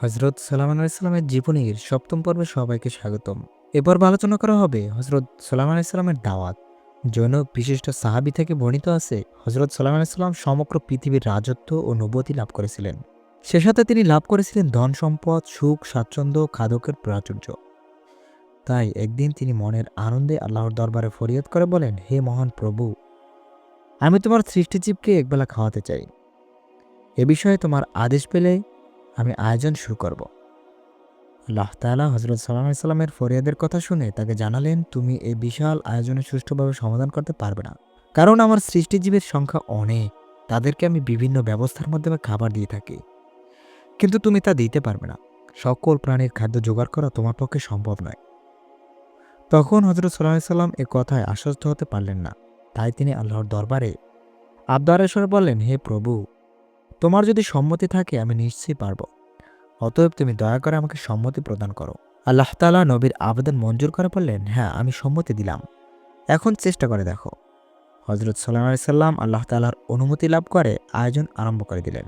হজরত সালামান আলাইসাল্লামের জীবনীর সপ্তম পর্বে সবাইকে স্বাগতম। এ আলোচনা করা হবে হজরত সালামান আলাইসাল্লামের দাওয়াত। জৈন বিশিষ্ট সাহাবি থেকে বর্ণিত আছে হজরত সালাম আলাইসাল্লাম সমগ্র পৃথিবীর রাজত্ব ও নবতি লাভ করেছিলেন। সে সাথে তিনি লাভ করেছিলেন ধন সম্পদ, সুখ, স্বাচ্ছন্দ্য খাদকের প্রাচুর্য। তাই একদিন তিনি মনের আনন্দে আল্লাহর দরবারে ফরিয়াদ করে বলেন, হে মহান প্রভু, আমি তোমার সৃষ্টিজীবকে একবেলা খাওয়াতে চাই। এ বিষয়ে তোমার আদেশ পেলে আমি আয়োজন শুরু করব। আল্লাহ তালা হজরত সাল্লাহ সাল্লামের ফরিয়াদের কথা শুনে তাকে জানালেন, তুমি এই বিশাল আয়োজনে সুষ্ঠুভাবে সমাধান করতে পারবে না। কারণ আমার সৃষ্টিজীবের সংখ্যা অনেক। তাদেরকে আমি বিভিন্ন ব্যবস্থার মাধ্যমে খাবার দিয়ে থাকি। কিন্তু তুমি তা দিতে পারবে না। সকল প্রাণীর খাদ্য জোগাড় করা তোমার পক্ষে সম্ভব নয়। তখন হজরত সাল্লাহ সাল্লাম এ কথায় আশ্বস্ত হতে পারলেন না। তাই তিনি আল্লাহর দরবারে আবদারেশ্বর বললেন, হে প্রভু তোমার যদি সম্মতি থাকে, আমি নিশ্চয়ই পারব। অতএব তুমি দয়া করে আমাকে সম্মতি প্রদান করো। আল্লাহ তালা নবীর আবেদন মঞ্জুর করে বললেন হ্যাঁ আমি সম্মতি দিলাম। এখন চেষ্টা করে দেখো। হজরত সাল্লাম সাল্লাম আল্লাহ তালার অনুমতি লাভ করে আয়োজন আরম্ভ করে দিলেন।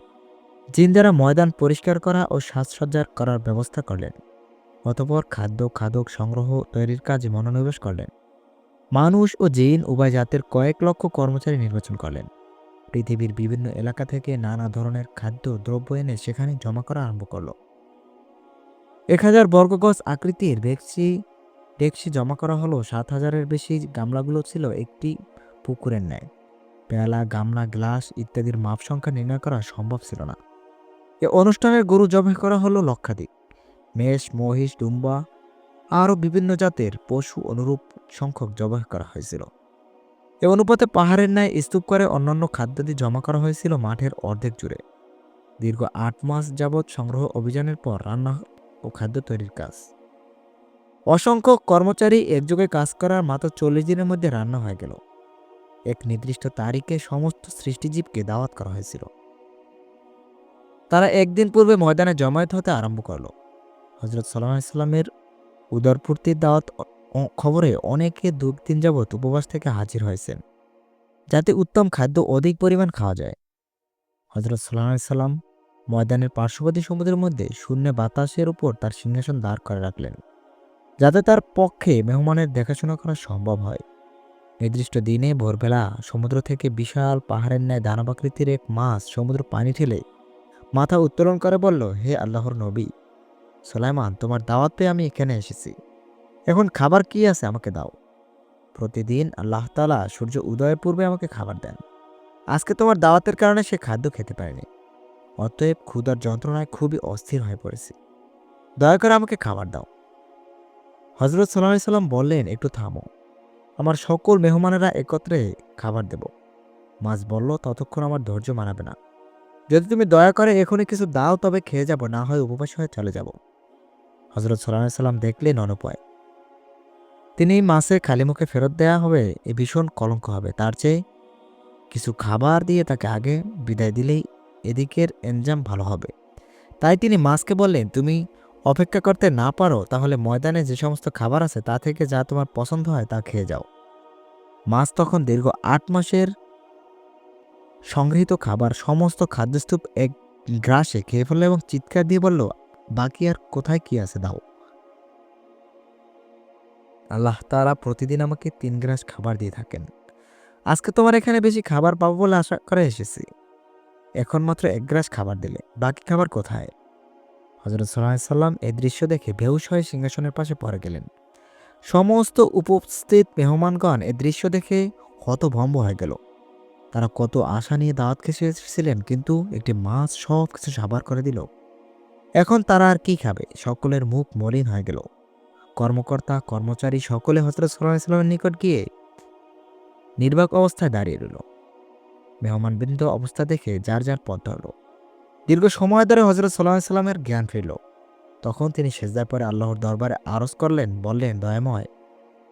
জিন্দারা ময়দান পরিষ্কার করা ও সাজসজ্জার করার ব্যবস্থা করলেন। অতপর খাদ্য খাদক সংগ্রহ তৈরির কাজে মনোনিবেশ করলেন। মানুষ ও জিন উভয় জাতের কয়েক লক্ষ কর্মচারী নির্বাচন করলেন। পৃথিবীর বিভিন্ন এলাকা থেকে নানা ধরনের খাদ্য দ্রব্য এনে সেখানে জমা করা আরম্ভ করল। এক হাজার বর্গগজ আকৃতির ডেকসি ডেকসি জমা করা হলো সাত হাজারের বেশি গামলাগুলো ছিল একটি পুকুরের ন্যায়। পেয়ালা, গামলা, গ্লাস ইত্যাদির মাপ সংখ্যা নির্ণয় করা সম্ভব ছিল না। এ অনুষ্ঠানের গরু জবাই করা হলো লক্ষাধিক। মেষ, মহিষ ডুম্বা আরও বিভিন্ন জাতের পশু অনুরূপ সংখ্যক জবাই করা হয়েছিল। এ অনুপাতে পাহাড়ের ন্যায় স্তূপ করে অন্যান্য খাদ্যাদি জমা করা হয়েছিল মাঠের অর্ধেক জুড়ে। দীর্ঘ আট মাস যাবৎ সংগ্রহ অভিযানের পর রান্না ও খাদ্য তৈরির কাজ। অসংখ্য কর্মচারী একযোগে কাজ করার মাত্র চল্লিশ দিনের মধ্যে রান্না হয়ে গেল। এক নির্দিষ্ট তারিখে সমস্ত সৃষ্টিজীবকে দাওয়াত করা হয়েছিল। তারা একদিন পূর্বে ময়দানে জমায়েত হতে আরম্ভ করল। হজরত সাল্লাহ ইসলামের উদরপূর্তির দাওয়াত খবরে অনেকে দু দিন যাবৎ উপবাস থেকে হাজির হয়েছেন, যাতে উত্তম খাদ্য অধিক পরিমাণ খাওয়া যায়। হজরত সাল্লাহ সাল্লাম ময়দানের পার্শ্ববর্তী সমুদ্রের মধ্যে শূন্য বাতাসের উপর তার সিংহাসন দাঁড় করে রাখলেন, যাতে তার পক্ষে মেহমানের দেখাশোনা করা সম্ভব হয়। নির্দিষ্ট দিনে ভোরবেলা সমুদ্র থেকে বিশাল পাহাড়ের ন্যায় দানবাকৃতির এক মাছ সমুদ্র পানি ঠেলে মাথা উত্তোলন করে বলল, হে আল্লাহর নবী, সোলাইমান, তোমার দাওয়াত পেয়ে আমি এখানে এসেছি। এখন খাবার কি আছে আমাকে দাও। প্রতিদিন আল্লাহ তালা সূর্য উদয়ের পূর্বে আমাকে খাবার দেন। আজকে তোমার দাওয়াতের কারণে সে খাদ্য খেতে পারেনি। অতএব ক্ষুধার যন্ত্রণায় খুবই অস্থির হয়ে পড়েছি। দয়া করে আমাকে খাবার দাও। হজরত সাল্লাহ সাল্লাম বললেন, একটু থামো। আমার সকল মেহমানেরা একত্রে খাবার দেব। মাছ বলল, ততক্ষণ আমার ধৈর্য মানাবে না। যদি তুমি দয়া করে এখনই কিছু দাও, তবে খেয়ে যাব, না হয় উপবাস হয়ে চলে যাব। হজরত সাল্লাহ সাল্লাম দেখলেন অনুপয়। তিনি মাসে খালি মুখে ফেরত দেয়া হবে, এ ভীষণ কলঙ্ক হবে। তার চেয়ে কিছু খাবার দিয়ে তাকে আগে বিদায় দিলেই এদিকের এনজাম ভালো হবে। তাই তিনি মাছকে বললেন, তুমি অপেক্ষা করতে না পারো, তাহলে ময়দানে যে সমস্ত খাবার আছে তা থেকে যা তোমার পছন্দ হয় তা খেয়ে যাও। মাছ তখন দীর্ঘ আট মাসের সংগৃহীত খাবার, সমস্ত খাদ্যস্তূপ এক গ্রাসে খেয়ে ফেলল এবং চিৎকার দিয়ে বলল, বাকি আর কোথায় কি আছে দাও? আল্লাহ তারা প্রতিদিন আমাকে তিন গ্রাস খাবার দিয়ে থাকেন। আজকে তোমার এখানে বেশি খাবার পাবো বলে আশা করে এসেছি। এখন মাত্র এক গ্রাস খাবার দিলে, বাকি খাবার কোথায়? হজরত সাল্লাম এই দৃশ্য দেখে বেহুশ হয়ে সিংহাসনের পাশে পড়ে গেলেন। সমস্ত উপস্থিত মেহমানগণ এ দৃশ্য দেখে হতভম্ব হয়ে গেল। তারা কত আশা নিয়ে দাওয়াত খেসে এসেছিলেন, কিন্তু একটি মাছ সব কিছু সাবার করে দিল। এখন তারা আর কি খাবে? সকলের মুখ মলিন হয়ে গেল। কর্মকর্তা, কর্মচারী সকলে হজরত সাল্লাহ সাল্লামের নিকট গিয়ে নির্বাক অবস্থায় দাঁড়িয়ে রইল। মেহমানবৃন্দ অবস্থা দেখে যার যার পথ ধরল। দীর্ঘ সময় ধরে হজরত সাল্লাহ সাল্লামের জ্ঞান ফিরল। তখন তিনি সেজদার পরে আল্লাহর দরবারে আরজ করলেন, বললেন, দয়াময়,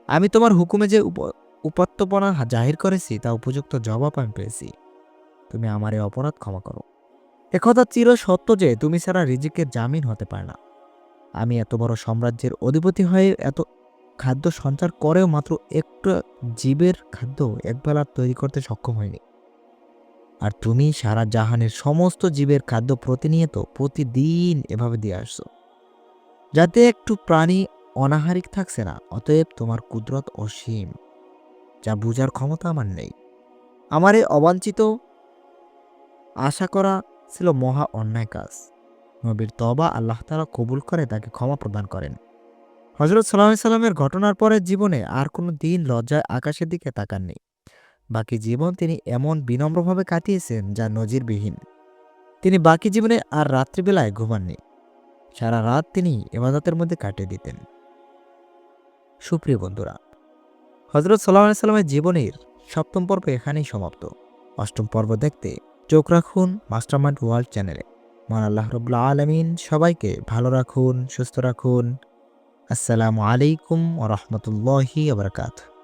আমি তোমার হুকুমে যে উপ- উপত্যপনা জাহির করেছি, তা উপযুক্ত জবাব আমি পেয়েছি। তুমি আমার এই অপরাধ ক্ষমা করো। একথা চির সত্য যে, তুমি ছাড়া রিজিকের জামিন হতে পারে না। আমি এত বড় সাম্রাজ্যের অধিপতি হয়ে এত খাদ্য সঞ্চার করেও মাত্র একটু জীবের খাদ্য একবেলা তৈরি করতে সক্ষম হয়নি আর তুমি সারা জাহানের সমস্ত জীবের খাদ্য প্রতিনিয়ত প্রতিদিন এভাবে দিয়ে আসছো। যাতে একটু প্রাণী অনাহারিক থাকছে না, অতএব তোমার কুদরত অসীম, যা বোঝার ক্ষমতা আমার নেই। আমার এই অবাঞ্ছিত আশা করা ছিল মহা অন্যায় কাজ। নবীর তবা আল্লাহ তালা কবুল করে, তাকে ক্ষমা প্রদান করেন। হজরত সাল্লাহ সাল্লামের ঘটনার পরের জীবনে আর কোনো দিন লজ্জায় আকাশের দিকে তাকাননি। বাকি জীবন তিনি এমন বিনম্রভাবে কাটিয়েছেন যা নজিরবিহীন। তিনি বাকি জীবনে আর রাত্রিবেলায় ঘুমাননি। সারা রাত তিনি এবাদতের মধ্যে কাটিয়ে দিতেন। সুপ্রিয় বন্ধুরা হজরত সাল্লাহ সাল্লামের জীবনের সপ্তম পর্ব এখানেই সমাপ্ত। অষ্টম পর্ব দেখতে চোখ রাখুন মাস্টারমাইন্ড ওয়ার্ল্ড চ্যানেলে। মান আল্লাহ রবুল্লা আলমিন সবাইকে ভালো রাখুন সুস্থ রাখুন। আসসালামু আলাইকুম ও রহমতুল্লাহি আবরকাত